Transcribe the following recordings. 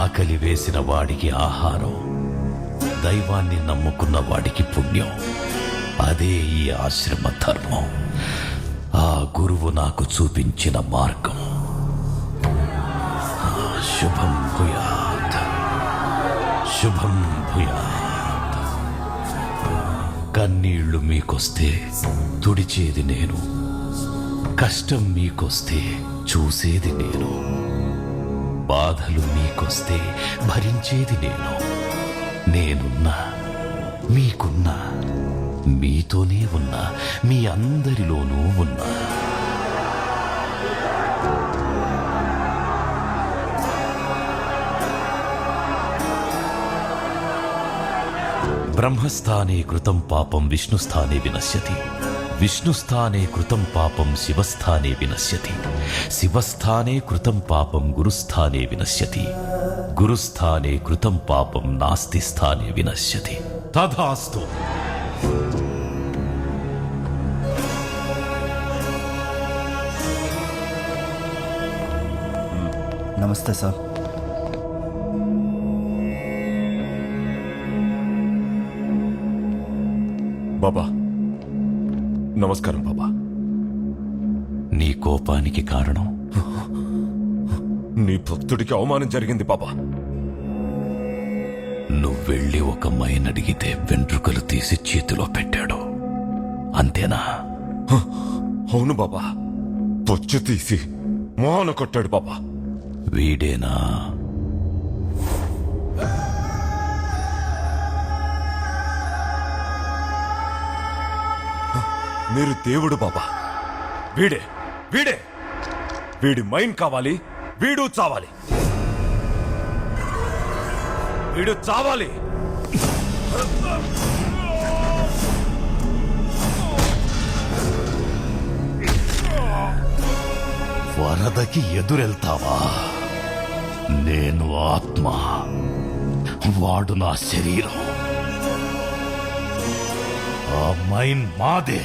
ఆకలి వేసిన వాడికి ఆహారం దైవాన్ని నమ్ముకున్న వాడికి పుణ్యం. అదే ఈ ఆశ్రమ ధర్మం. ఆ గురువు నాకు చూపించిన మార్గం. ఆ, శుభం భూయాత్. శుభం భూయాత్. కన్నీళ్ళు మీకొస్తే తుడిచేది నేను. కష్టం మీకొస్తే చూసేది నేను. బాధలు మీకొస్తే భరించేది నేను. నేనున్నా మీకున్నా మీతోనే ఉన్నా మీ అందరిలోనూ ఉన్నా. బ్రహ్మస్థానే కృతం పాపం విష్ణుస్థానే వినశ్యతి. విష్ణుస్థానే కృతం పాపం శివస్థానే వినశ్యతి. శివస్థానే కృతం పాపం గురుస్థానే వినశ్యతి. గురుస్థానే కృతం పాపం నాస్తి స్థానే వినశ్యతి. తథాస్తు నమస్తే సార్. బాబా నమస్కారం బాబా. నీ కోపానికి కారణం? నీ భక్తుడికి అవమానం జరిగింది బాబా. నువ్వెళ్ళి ఒక మైన్ అడిగితే వెంట్రుకలు తీసి చేతిలో పెట్టాడు. అంతేనా? అవును బాబా. పొచ్చు తీసి మోహన కొట్టాడు బాబా. వీడేనా? మీరు దేవుడు బాబా. వీడే వీడే. వీడి మైండ్ కావాలి వీడు చావాలి. వీడు చావాలి. వరదకి ఎదురెళ్తావా? నేను ఆత్మ వాడు నా శరీరం. ఆ మైన్ మాదే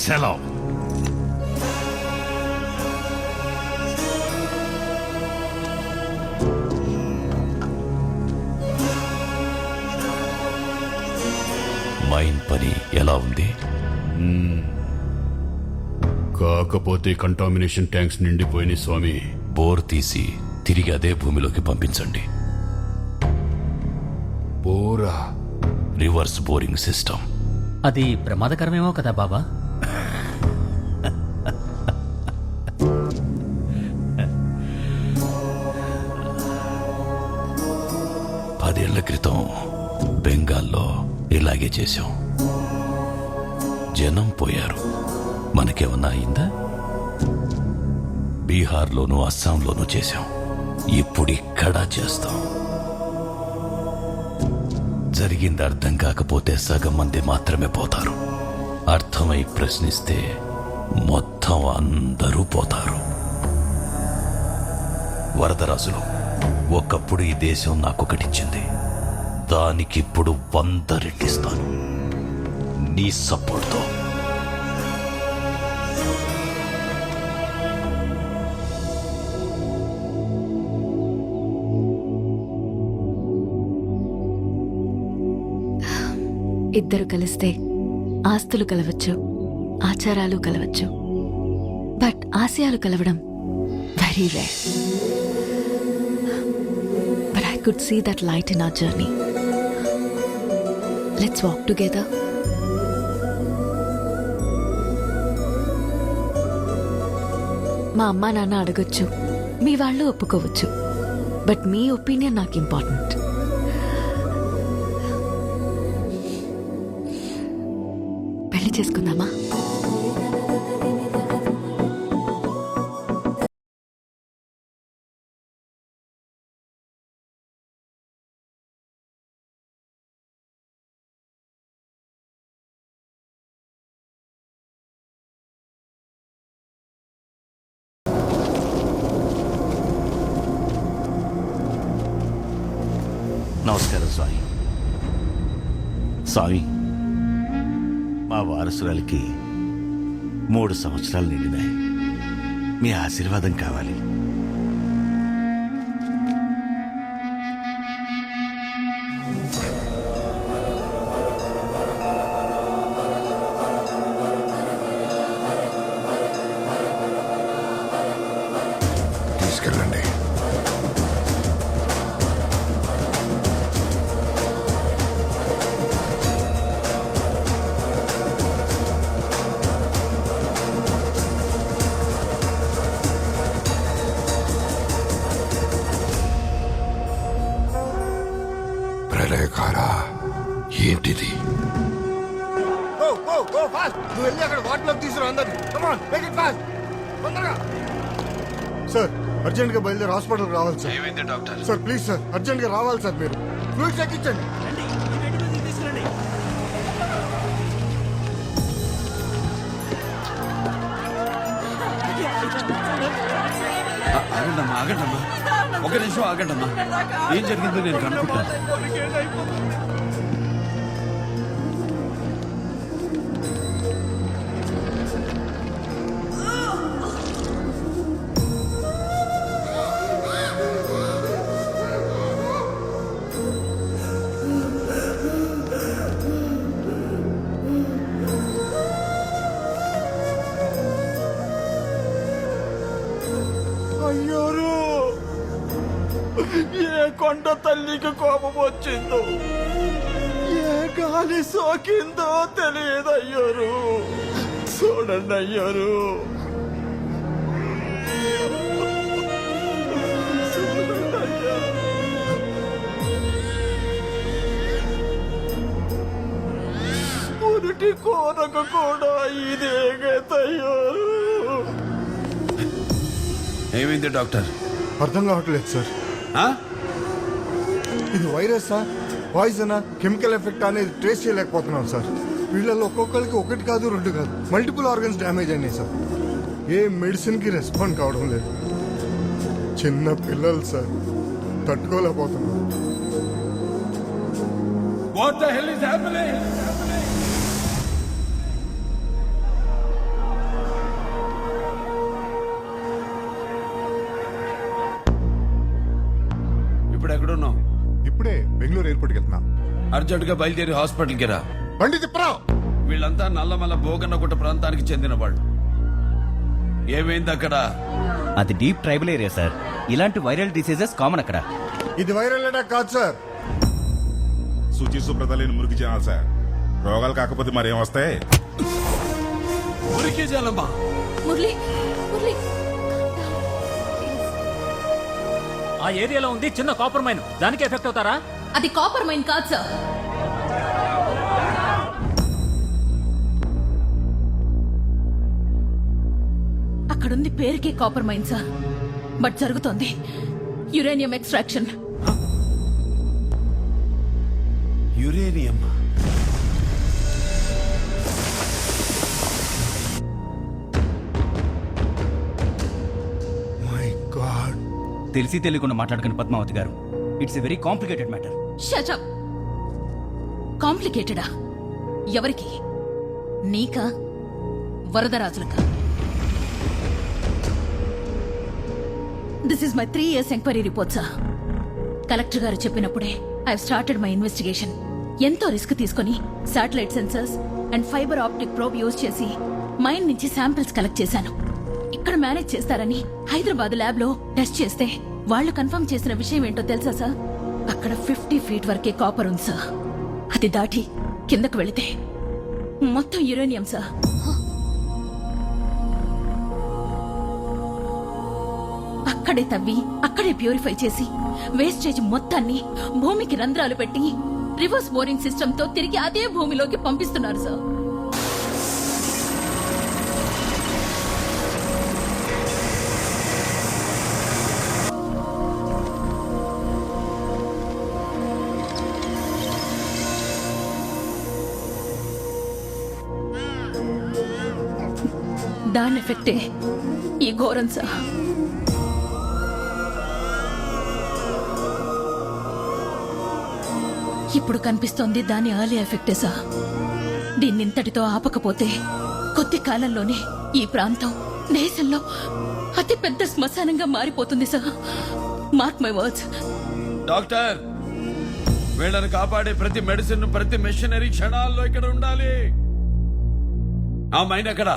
సెలవు మైన్ పని ఎలా ఉంది? కాకపోతే కంటామినేషన్ ట్యాంక్స్ నిండిపోయినాయి స్వామి. బోర్ తీసి తిరిగి అదే భూమిలోకి పంపించండి. పోరా రివర్స్ బోరింగ్ సిస్టమ్ అది ప్రమాదకరమేమో కదా బాబా. పదేళ్ళ క్రితం బెంగాల్లో ఇలాగే చేశాం. జనం పోయారు. మనకేమన్నా అయిందా? బీహార్లోనూ అస్సాంలోనూ చేశాం. ఇప్పుడు ఇక్కడ చేస్తాం. జరిగింది అర్థం కాకపోతే సగం మంది మాత్రమే పోతారు. అర్థమై ప్రశ్నిస్తే మొత్తం అందరూ పోతారు. వరదరాజులు ఒకప్పుడు ఈ దేశం నాకొకటిచ్చింది. దానికిప్పుడు వంద రెట్టిస్తాను నీ సపోర్ట్తో. ఇద్దరు కలిస్తే ఆస్తులు కలవచ్చు ఆచారాలు కలవచ్చు. బట్ ఆశయాలు కలవడం very rare but I could see that light in a journey let's walk together మా అమ్మా నాన్న అడగొచ్చు మీ వాళ్ళు ఒప్పుకోవచ్చు. బట్ మీ ఒపీనియన్ నాకు ఇంపార్టెంట్ నమస్కారం స్వామి. స్వామి మా వారసురాలికి మూడు సంవత్సరాలు నిండినాయి. మీ ఆశీర్వాదం కావాలి. నువ్వు వెళ్ళి అక్కడ వాటిలోకి తీసుకురా అందరిని. Come on make it fast తొందరగా. సార్ అర్జెంట్గా బయలుదేరి హాస్పిటల్ రావాలి సార్. ఏమైంది డాక్టర్? సార్ ప్లీజ్ సార్ అర్జెంట్గా రావాలి సార్ మీరు. ఫ్లూయిడ్స్ ఎక్కించండి ఆగండమ్మా ఆగండమ్మా. ఒక నిమిషం ఆగండమ్మా. ఏం జరిగిందో నేను కనుక్కుంటాను. అయ్యోరు! ఏ కొండ తల్లికి కోపం వచ్చిందో ఏ గాలి సోకిందో తెలియదు అయ్యోరు చూడండి అయ్యోరు! కోనకు కూడా ఇదే గతయ్యోరు ఏమైంది డాక్టర్? అర్థం కావట్లేదు సార్. ఆ? ఇది వైరసా పాయిజనా కెమికల్ ఎఫెక్ట్ అనేది ట్రేస్ చేయలేకపోతున్నాం సార్. వీళ్ళలో ఒక్కొక్కరికి ఒకటి కాదు రెండు కాదు. మల్టిపుల్ ఆర్గన్స్ డ్యామేజ్ అయినాయి సార్. ఏ మెడిసిన్కి రెస్పాండ్ కావడం లేదు. చిన్న పిల్లలు సార్. తట్టుకోలేకపోతున్నారు. What the hell is happening? అర్జెంట్గా బయలుదేరి హాస్పిటల్కి రా. బండి తిప్పరా. వీళ్ళంతా నల్లమల్ల భోగన్నగుట్ట ప్రాంతానికి చెందిన వాళ్ళు. ఏమైంది అక్కడ? అది డీప్ ట్రైబల్ ఏరియా సార్. ఇలాంటి వైరల్ డిసీజెస్ కామన్ అక్కడ. ఇది వైరల్ అటాక్ కాదు సార్. శుచి శుభ్రత లేని మురికి జనాలు సార్. రోగాలు కాకపోతే మరేం వస్తాయి? ఉరికి జలమా మురళి మురళి ఆ ఏరియాలో ఉంది చిన్న కాపర్ మైన్. దానికి ఎఫెక్ట్ అవుతారా? అది కాపర్ మైన్ కాదు సార్ అక్కడుంది పేరుకే కాపర్ మైన్ సార్ బట్ జరుగుతోంది uranium extraction. Uranium? My god తెలిసి తెలియకుండా మాట్లాడుకుని Padmavati garu. It's a very complicated matter. Shut up కాంప్లికేటెడా? ఎవరికి? నీకా? వరదరాజులకా? This is my three years enquiry report sir collector garu చెప్పినప్పుడే I started my investigation ఎంతో risk తీసుకొని satellite sensors and fibre optic probe use చేసి mine నుంచి samples collect చేశాను. ఇక్కడ manage చేస్తారని హైదరాబాద్ ల్యాబ్లో టెస్ట్ చేస్తే వాళ్ళు కన్ఫర్మ్ చేసిన విషయం ఏంటో తెలుసా సార్? అక్కడ ఫిఫ్టీ ఫీట్ వరకే కాపర్ ఉంది సార్. అది దాటి కిందకు వెళితే మొత్తం యురేనియం సార్. అక్కడే తవ్వి అక్కడే ప్యూరిఫై చేసి వేస్టేజ్ మొత్తాన్ని భూమికి రంధ్రాలు పెట్టి రివర్స్ బోరింగ్ సిస్టంతో తిరిగి అదే భూమిలోకి పంపిస్తున్నారు సార్. దాని ఎఫెక్టే. ఈ ఘోరం సార్. ఇప్పుడు కనిపిస్తోంది దాని ఆలీ ఎఫెక్టే సార్. దీన్నింతటితో ఆపకపోతే కొద్ది కాలంలోనే ఈ ప్రాంతం దేశంలో అతి పెద్ద శ్మశానంగా మారిపోతుంది sir. Mark my words doctor వీళ్ళని కాపాడే ప్రతి మెడిసిన్ ప్రతి మెషినరీ క్షణాల్లో ఇక్కడ ఉండాలి. ఆ మైండ్ అక్కడ